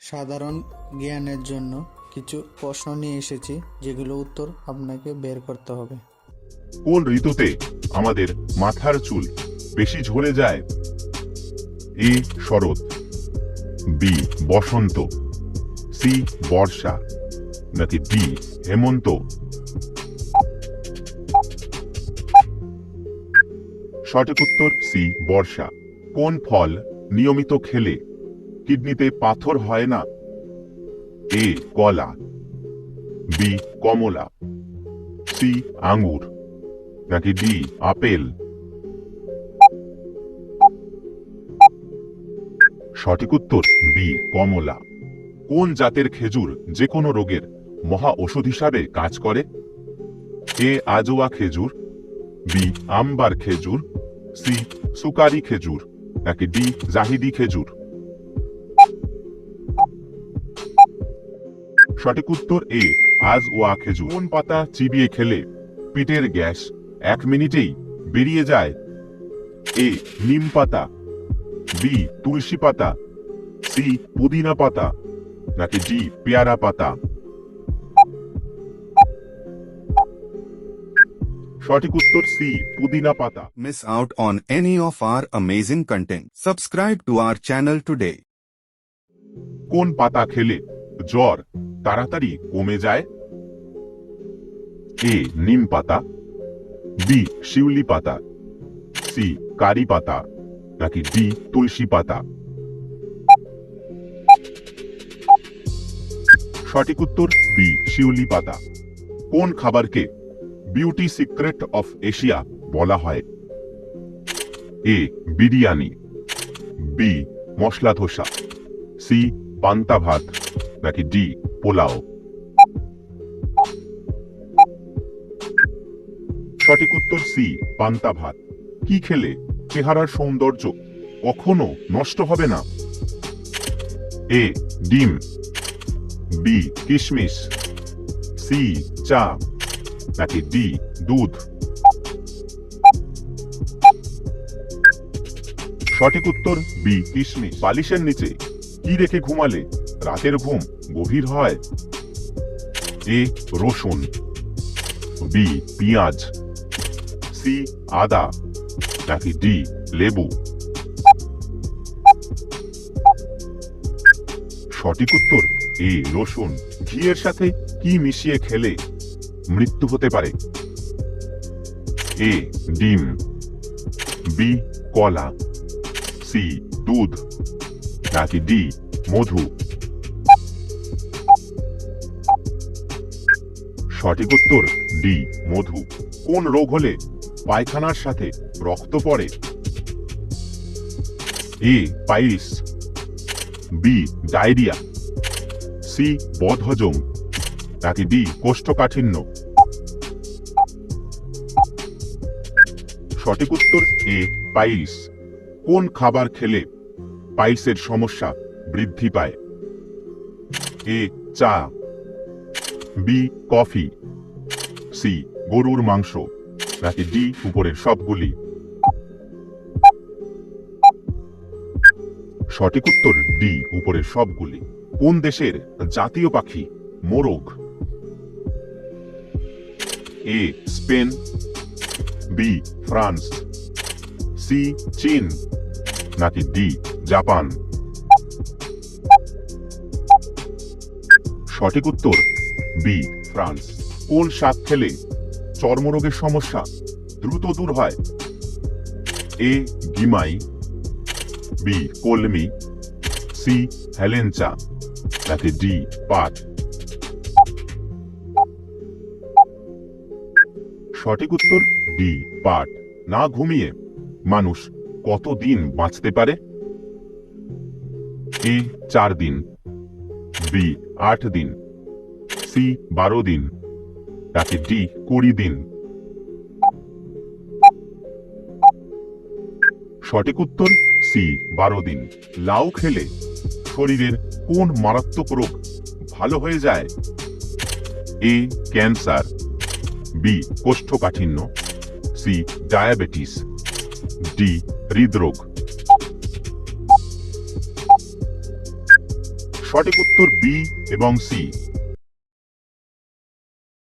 সাধারণ জ্ঞানের জন্য কিছু প্রশ্ন নিয়ে এসেছি, যেগুলো উত্তর আপনাকে বের করতে হবে। কোন ঋতুতে আমাদের মাথার চুল বেশি ঝরে যায়? এ, শরৎ, বি, বসন্ত, সি, বর্ষা, নাকি ডি, হেমন্ত? সঠিক উত্তর সি, বর্ষা। কোন ফল নিয়মিত খেলে কিডনিতে পাথর হয় না? এ, কলা। বি, কমলা। সি আঙ্গুর নাকি ডি, আপেল? সঠিক উত্তর, বি, কমলা। কোন জাতের খেজুর যে কোনো রোগের মহা ওষুধ হিসাবে কাজ করে? এ, আজোয়া খেজুর। বি, আম্বার খেজুর। সি, সুকারি খেজুর। নাকি ডি, জাহিদি খেজুর? সঠিক উত্তর এ আজ ওয়া খেজুর। কোন পাতা চিবিয়ে খেলে পিঠের গ্যাস এক মিনিটেই বেরিয়ে যায়? এ নিম পাতা বি তুলসী পাতা সি পুদিনা পাতা নাকি ডি পেয়ারা পাতা? সঠিক উত্তর সি পুদিনা পাতা। Miss out on any of our amazing content. Subscribe to our channel today কোন পাতা খেলে জ্বর তাড়াতাড়ি কমে যায়। এ, নিম পাতা। বি, শিউলি পাতা। সি, কারি পাতা। নাকি ডি, তুলসী পাতা। সঠিক উত্তর, বি, শিউলি পাতা। কোন খাবারকে বিউটি সিক্রেট অফ এশিয়া বলা হয়? A, biryani. B, masala dosa. C, পান্তা ভাত। নাকি ডি? পোলাও। সঠিক উত্তর সি, পান্তা ভাত। কি খেলে? চেহারার সৌন্দর্য কখনো নষ্ট হবে না। এ, ডিম। বি, কিশমিশ। সি, চা। নাকি ডি, দুধ। সঠিক উত্তর বি, কিশমিশ। বালিশের নিচে কি রেখে ঘুমালে? রাতের ঘুম গভীর হয়। এ রসুন, বি পেঁয়াজ, সি আদা, নাকি ডি লেবু। সঠিক উত্তর, এ রসুন। ঘিয়ের সাথে কি মিশিয়ে খেলে মৃত্যু হতে পারে? এ ডিম, বি কলা, সি দুধ, নাকি ডি মধু। সঠিক উত্তর ডি, মধু। কোন রোগ হলে পায়খানার সাথে রক্ত পড়ে? এ, পাইরিস। B, diarrhoea. সি, বদহজম। নাকি ডি, কোষ্ঠকাঠিন্য। সঠিক উত্তর এ পাইলস কোন খাবার খেলে পাইলসের সমস্যা বৃদ্ধি পায়? এ, চা। বি কফি সি গরুর মাংস। নাকি ডি উপরের সবগুলি। সঠিক উত্তর ডি উপরের সবগুলি। কোন দেশের জাতীয় পাখি মোরগ? A Spain. B France. C চীন। নাকি ডি জাপান। সঠিক উত্তর বি ফ্রান্স কোন শাক খেলে চর্মরোগের সমস্যা দ্রুত দূর হয়? এ গিমাই বি কলমি সি হেলেঞ্চা নাকি ডি পাট সঠিক উত্তর ডি পাট না ঘুমিয়ে মানুষ কতদিন বাঁচতে পারে? এ চার দিন। বি আট দিন। সি বারো দিন নাকি ডি কুড়ি দিন। সঠিক উত্তর, সি বারো দিন। লাউ খেলে শরীরের কোন মারাত্মক রোগ ভালো হয়ে যায়? এ ক্যান্সার, বি কোষ্ঠকাঠিন্য, সি ডায়াবেটিস, ডি হৃদরোগ। সঠিক উত্তর বি এবং সি।